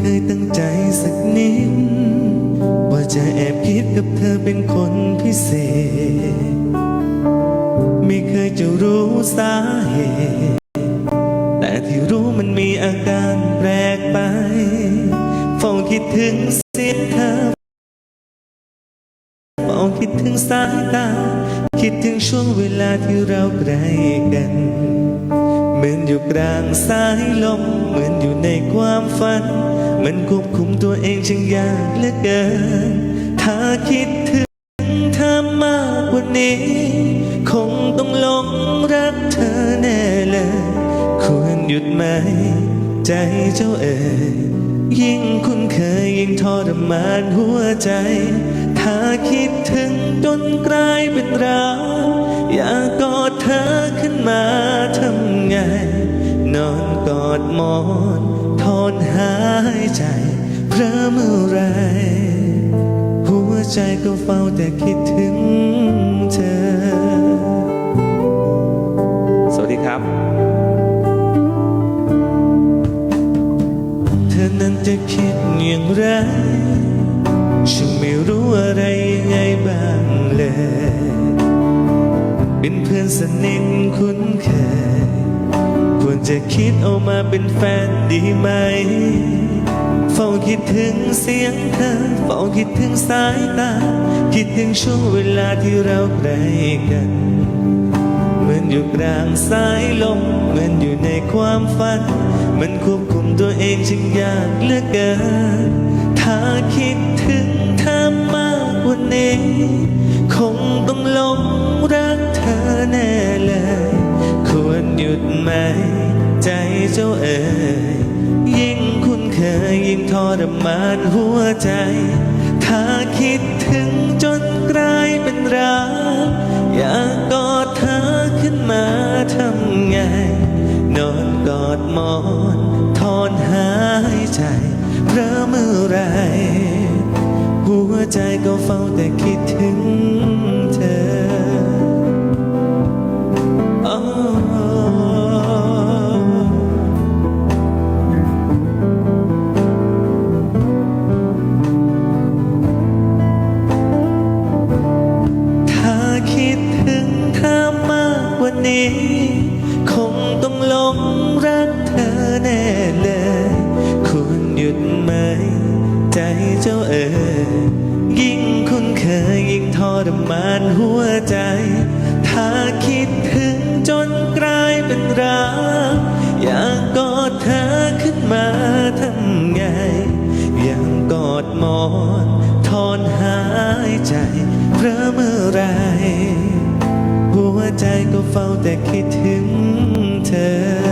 เคยตั้งใจสักนิด ว่าจะแอบคิดกับเธอเป็นคนพิเศษ ไม่เคยจะรู้สาเหตุ แต่ที่รู้มันมีอาการแปลกไปเฝ้าคิดถึงเสียงเธอเฝ้าคิดถึงสายตา คิดถึงช่วงเวลาที่เราใกล้กันเหมือนอยู่กลางสายลม เหมือนอยู่ในความฝัน มันควบคุมตัวเองช่างยากเหลือเกิน ถ้าคิดถึงเธอมากกว่านี้ คงต้องหลงรักเธอแน่เลย ควรหยุดไหม ใจเจ้าเอ๋ยยิ่งคุ้นเคยยิ่งทรมานหัวใจ ถ้าคิดถึงจนกลายเป็นรักอยากกอดเธอขึ้นมาทำไง นอนกอดหมอน อนหายใจ เพราะเมื่อไร หัวใจก็เฝ้าแต่คิดถึงเธอ สวัสดีครับ เธอนั้นจะคิดอย่างไร ฉันไม่รู้อะไรยังไงบ้างเลย เป็นเพื่อนสนิทคุ้นเคย จะคิดเอามาเป็นแฟนดีไหม เฝ้าคิดถึงเสียงเธอ เฝ้าคิดถึงสายตา คิดถึงช่วงเวลาที่เราใกล้กัน เหมือนอยู่กลางสายลม เหมือนอยู่ในความฝัน มันควบคุมตัวเองจึงยากเหลือเกิน ถ้าคิดถึงเธอมากกว่านี้ คงต้องหลงรักเธอแน่เลย หยุดไหม ใจเจ้าเอ๋ยยิ่งคุ้นเคยยิ่งทรมานหัวใจ ถ้าคิดถึงจนกลายเป็นรักอยากกอดเธอขึ้นมาทำไง นอนกอดหมอนถอนหายใจเพราะเมื่อไร หัวใจก็เฝ้าแต่คิดถึงเธอ นี้ คงต้องหลงรักเธอแน่เลยควรหยุดไหม ใจเจ้าเอ๋ยยิ่งคุ้นเคยยิ่งทรมานหัวใจ็เฝ้าแต่คิดถึงเธอ